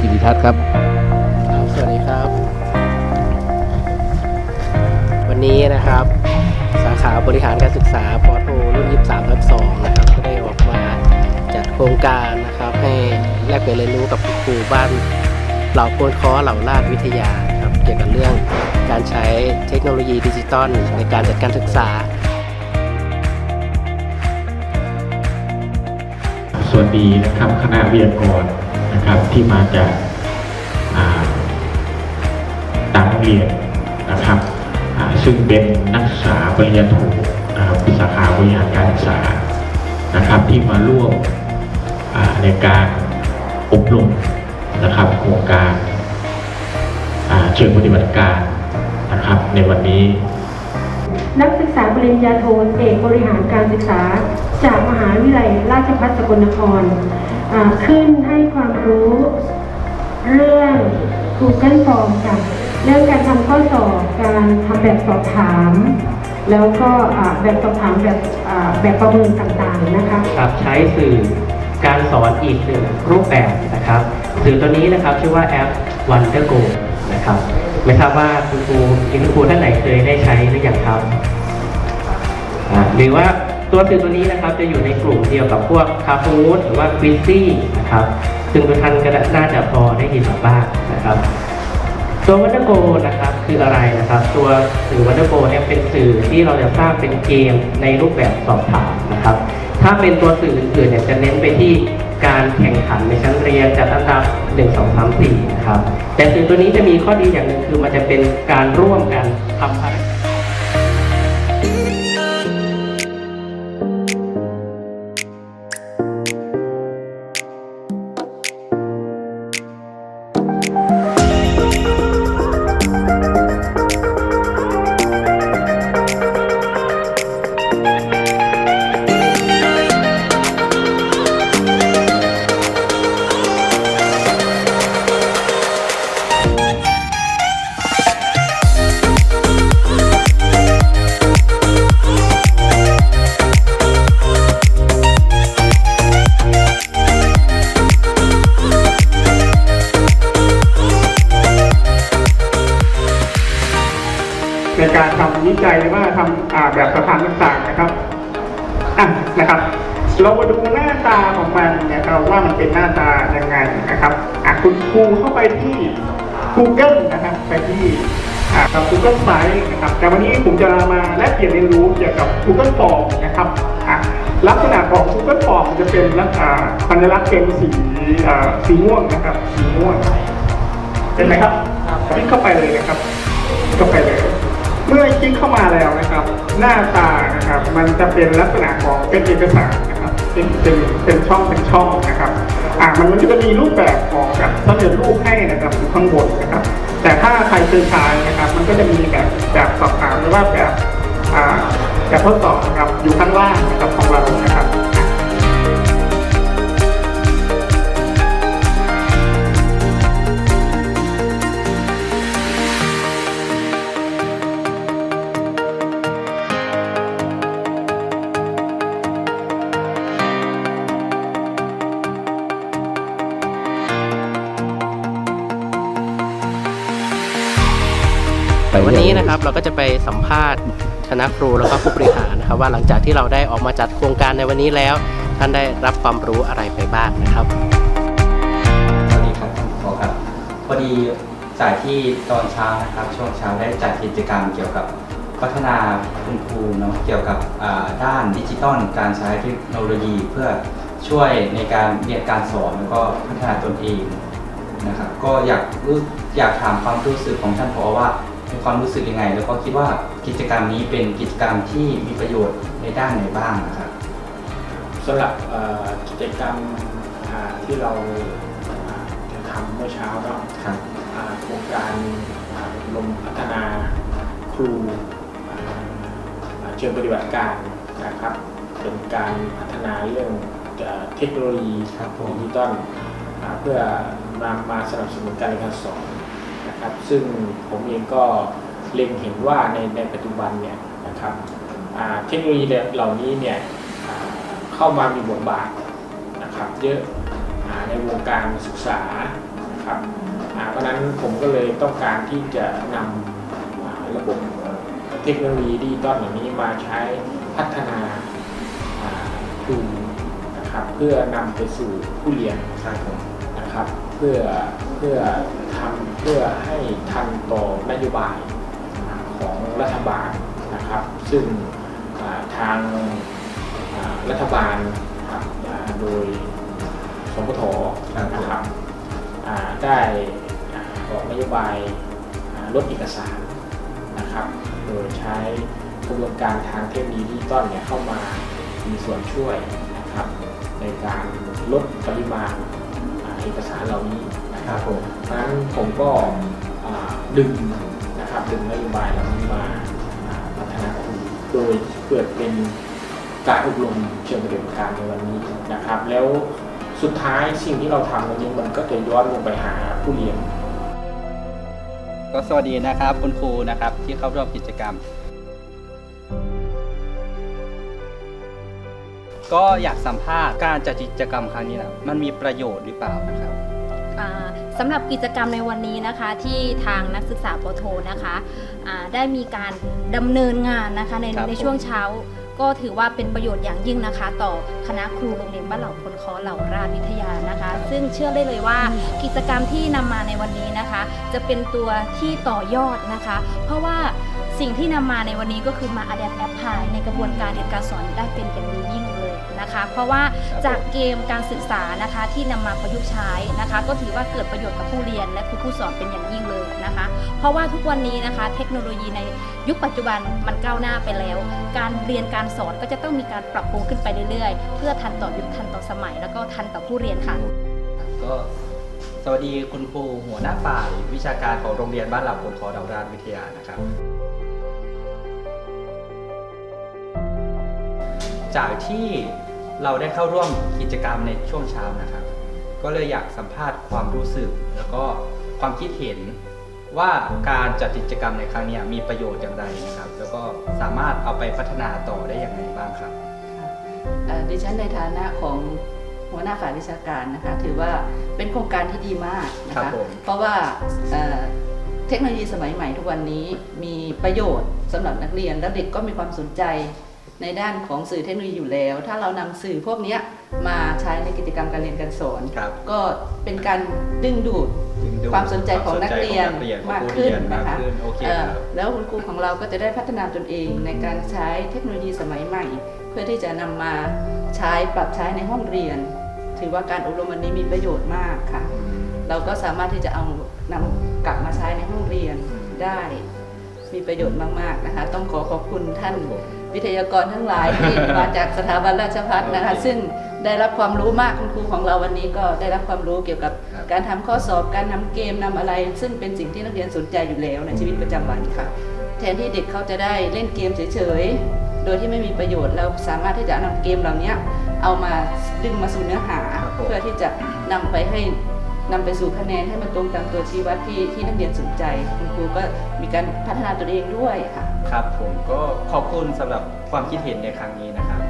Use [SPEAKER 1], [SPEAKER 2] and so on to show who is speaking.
[SPEAKER 1] กิติทัศน์ครับ
[SPEAKER 2] ครับ สวัสดีครับ วันนี้นะครับ สาขาบริหารการศึกษาปอโทรุ่น 23ทับ2นะครับ ก็ได้ออกมาจัดโครงการนะครับ ให้แลกเปลี่ยนเรียนรู้กับครูบ้านเหล่าโคนค้อเหล่าลาดวิทยาครับ เกี่ยวกับเรื่องการใช้เทคโนโลยีดิจิตอลในการจัดการศึกษา
[SPEAKER 3] สวัสดีนะครับคณะวิทยากร นะครับที่มาจากต่างโรงเรียนนะครับซึ่งเป็นนักศึกษาปริญญาโทนะครับสาขาบริหารการศึกษานะครับที่มาร่วมในการอบรมนะครับโครงการเชิงปฏิบัติการนะครับในวันนี้
[SPEAKER 4] นักศึกษาปริญญาโทเอกบริหารการศึกษา จากมหาวิทยาลัยราชภัฏสกลนคร ขึ้นให้ความรู้เรื่อง Google Form ค่ะเรื่องการทำข้อสอบการทำแบบสอบถาม แล้วก็แบบสอบถามแบบแบบประเมินต่างๆนะคะ
[SPEAKER 2] ครับใช้สื่อการสอนอีกหนึ่งรูปแบบนะครับ สื่อตัวนี้นะครับชื่อว่าแอป WonderGo นะครับไม่ทราบว่าคุณครูคุณครูท่านไหนเคยได้ใช้หรือยังครับหรือว่า ตัวสื่อตัวนี้นะครับจะอยู่ในกลุ่มเดียวกับพวกคาฟูดหรือว่าควิซี่นะครับซึ่งทุกท่านก็น่าจะพอได้ยินมาบ้างนะครับ ตัววันเดอร์โกนะครับคืออะไรนะครับ ตัวสื่อวันเดอร์โกเนี่ยเป็นสื่อที่เราจะสร้างเป็นเกมในรูปแบบสอบถามนะครับ ถ้าเป็นตัวสื่ออื่นๆเนี่ยจะเน้นไปที่การแข่งขันในชั้นเรียนจัดอันดับ1 2 3 4นะครับแต่สื่อตัวนี้จะมีข้อดีอย่างหนึ่งคือมันจะเป็นการร่วมกันทำภารกิจ
[SPEAKER 5] ในการทำวิจัยหรือว่าทำอ่าแบบสถานต่างๆนะครับอะนะครับ เรามาดูหน้าตาของมันนะครับว่ามันเป็นหน้าตายังไงนะครับอะคุณครูเข้าไปที่ Google นะครับไปที่อ่ากับ Google Sites นะครับ แต่วันนี้ผมจะมาแลกเปลี่ยนเรียนรู้เกี่ยวกับ Google Form นะครับอะลักษณะของ Google Form จะเป็นลักษณะสัญลักษณ์เป็นสีอ่าสีม่วงนะครับ สีม่วงเป็นไหมครับคลิกเข้าไปเลยนะครับคลิกเข้าไปเลย เมื่อคลิกเข้ามาแล้วนะครับ หน้าตานะครับมันจะเป็นลักษณะของเป็นเอกสารนะครับเป็นเป็นเป็นช่องเป็นช่องนะครับอ่ามันจะมีรูปแบบของแบบเร็จรูปให้นะครับอยู่ข้างบนนะครับ แต่ถ้าใครเคยใช้นะครับ มันก็จะมีแบบแบบสอบถามหรือว่าแบบอ่าแบบทดสอบนะครับอยู่ข้างล่างนะครับของเรานะครับ
[SPEAKER 2] วันนี้นะครับเราก็จะไปสัมภาษณ์คณะครูแล้วก็ผู้บริหารนะครับ ว่าหลังจากที่เราได้ออกมาจัดโครงการในวันนี้แล้ว ท่านได้รับความรู้อะไรไปบ้างนะครับ
[SPEAKER 6] สวัสดีครับคุณโฟครับพอดีจากที่ตอนเช้านะครับช่วงเช้าได้จัดกิจกรรมเกี่ยวกับพัฒนาคุณครูเนาะเกี่ยวกับด้านดิจิตอลการใช้เทคโนโลยี เพื่อช่วยในการเรียนการสอนแล้วก็พัฒนาตนเองนะครับก็อยากอยากถามความรู้สึกของท่านผอว่า มีความรู้สึกยังไง แล้วก็คิดว่ากิจกรรมนี้เป็นกิจกรรมที่มีประโยชน์ในด้านไหนบ้างนะครับ
[SPEAKER 7] สำหรับเอ่อกิจกรรมอ่าที่เราอ่าจะทำเมื่อเช้าก็
[SPEAKER 6] ครับ
[SPEAKER 7] อ่าโครงการอ่าลงพัฒนาครูอ่าอ่าเชิงปฏิบัติการนะครับเป็นการพัฒนาเรื่องเอ่อเทคโนโลยี
[SPEAKER 6] ครับผม
[SPEAKER 7] ดิจิตอลอ่าเพื่อนำมาสนับสนุนการเรียนการสอนนะ ครับซึ่งผมเองก็เล็งเห็นว่าในในปัจจุบันเนี่ยนะครับเทคโนโลยีเหล่านี้เนี่ยเข้ามามีบทบาทนะครับเยอะอในวงการศึกษานะครับเพราะฉะนั้นผมก็เลยต้องการที่จะนำระบบเทคโนโลยีดิจิตอลเหล่านี้มาใช้พัฒนาอ่าครูนะครับเพื่อนำไปสู่ผู้เรียน
[SPEAKER 6] ครับผม
[SPEAKER 7] นะครับ เพื่อเพื่อทำเพื่อให้ทันต่อนโยบายของรัฐบาลนะครับ ซึ่งทางรัฐบาลโดยสมทนะครับได้ออกนโยบายลดเอกสารนะครับ โดยใช้กระบวนการทางเทคโนโลยีดิจิตอลเนี่ยเข้ามามีส่วนช่วยนะครับในการลดปริมาณ เอกสารเหล่านี้นะค
[SPEAKER 6] รั
[SPEAKER 7] บ
[SPEAKER 6] ผม
[SPEAKER 7] นั้นผมก็ดึงนะครับดึงนโยบายเหล่านี้มาอ่าพัฒนาครูโดยเกิดเป็นการอบรมเชิงปฏิบัติการในวันนี้นะครับ แล้วสุดท้ายสิ่งที่เราทำวันนี้มันก็จะย้อนลงไปหาผู้เรียน
[SPEAKER 6] ก็สวัสดีนะครับคุณครูนะครับที่เข้าร่วมกิจกรรม ก็อยากสัมภาษณ์การจัดกิจกรรมครั้งนี้นะมันมีประโยชน์หรือเปล่านะครับ
[SPEAKER 1] อ่าสำหรับกิจกรรมในวันนี้นะคะที่ทางนักศึกษาปโทนะคะอ่าได้มีการดำเนินงานนะคะใน
[SPEAKER 6] ครับ
[SPEAKER 1] ใน
[SPEAKER 6] ผม
[SPEAKER 1] ช่วงเช้า ก็ถือว่าเป็นประโยชน์อย่างยิ่งนะคะ ต่อคณะครูโรงเรียนบ้านเหล่าพลคอเหล่าราชวิทยานะคะ ซึ่งเชื่อได้เลยว่ากิจกรรมที่นำมาในวันนี้นะคะ จะเป็นตัวที่ต่อยอดนะคะ เพราะว่าสิ่งที่นำมาในวันนี้ก็คือมา adapt apply ในกระบวนการเรียนการสอนได้เป็นอย่างดียิ่งเลย นะคะ เพราะว่าจากเกมการศึกษานะคะที่นำมาประยุกต์ใช้นะคะ ก็ถือว่าเกิดประโยชน์กับผู้เรียนและครูผู้สอนเป็นอย่างยิ่งเลยนะคะ เพราะว่าทุกวันนี้นะคะ เทคโนโลยีในยุคปัจจุบันมันก้าวหน้าไปแล้ว การเรียนการสอนก็จะต้องมีการปรับปรุงขึ้นไปเรื่อยๆ เพื่อทันต่อยุคทันต่อสมัย แล้วก็ทันต่อผู้เรียนค่ะ
[SPEAKER 6] ก็สวัสดีคุณครูหัวหน้าฝ่ายวิชาการของโรงเรียนบ้านหล่าคนคอดาวราชวิทยานะครับจากที่ เราได้เข้าร่วมกิจกรรมในช่วงเช้านะครับ ก็เลยอยากสัมภาษณ์ความรู้สึก แล้วก็ความคิดเห็นว่าการจัดกิจกรรมในครั้งเนี้ยมีประโยชน์อย่างไรนะครับ แล้วก็สามารถเอาไปพัฒนาต่อได้อย่างไรบ้างครับ
[SPEAKER 8] เอ่อดิฉันในฐานะของหัวหน้าฝ่ายวิชาการนะคะถือว่าเป็นโครงการที่ดีมากนะ
[SPEAKER 6] ครั
[SPEAKER 8] คะ
[SPEAKER 6] บผม
[SPEAKER 8] เพราะว่าเอ่อเทคโนโลยีสมัยใหม่ทุกวันนี้มีประโยชน์สำหรับนักเรียน แล้วเด็กก็มีความสนใจ ในด้านของสื่อเทคโนโลยีอยู่แล้ว ถ้าเรานำสื่อพวกเนี้ยมาใช้ในกิจกรรมการเรียนการสอน
[SPEAKER 6] ครับ
[SPEAKER 8] ก็เป็นการดึงดูด
[SPEAKER 6] ดึงดูด
[SPEAKER 8] ความสนใจของนักเรียน
[SPEAKER 6] ความสนใจของ
[SPEAKER 8] มาก
[SPEAKER 6] ผู้
[SPEAKER 8] ขึ้น
[SPEAKER 6] เรีย
[SPEAKER 8] นะคะ
[SPEAKER 6] มากขึ้นโอเค
[SPEAKER 8] เอ่อ
[SPEAKER 6] ครับ
[SPEAKER 8] แล้วคุณครูของเราก็จะได้พัฒนาตนเองในการใช้เทคโนโลยีสมัยใหม่ เพื่อที่จะนำมาใช้ปรับใช้ในห้องเรียน ถือว่าการอบรมวันนี้มีประโยชน์มากค่ะ เราก็สามารถที่จะเอานำกลับมาใช้ในห้องเรียนได้มีประโยชน์มาก ๆ นะคะ ต้องขอขอบคุณท่าน วิทยากรทั้งหลายที่มาจากสถาบันราชภัฏนะคะ ซึ่งได้รับความรู้มากคุณครูของเราวันนี้ก็ได้รับความรู้เกี่ยวกับ
[SPEAKER 6] ครับ
[SPEAKER 8] การทำข้อสอบการนำเกมนำอะไร ซึ่งเป็นสิ่งที่นักเรียนสนใจอยู่แล้วในชีวิตประจำวันค่ะ แทนที่เด็กเขาจะได้เล่นเกมเฉยๆ โดยที่ไม่มีประโยชน์เราสามารถที่จะนำเกมเหล่านี้เอามาดึงมาสู่เนื้อหา
[SPEAKER 6] ครับผม
[SPEAKER 8] เพื่อที่จะนำไปให้นำไปสู่คะแนนให้มันตรงตามตัวชี้วัดที่ที่นักเรียนสนใจ คุณครูก็มีการพัฒนาตัวเองด้วยค่ะ
[SPEAKER 6] ครับผมก็ขอบคุณสำหรับความคิดเห็นในครั้งนี้นะครับ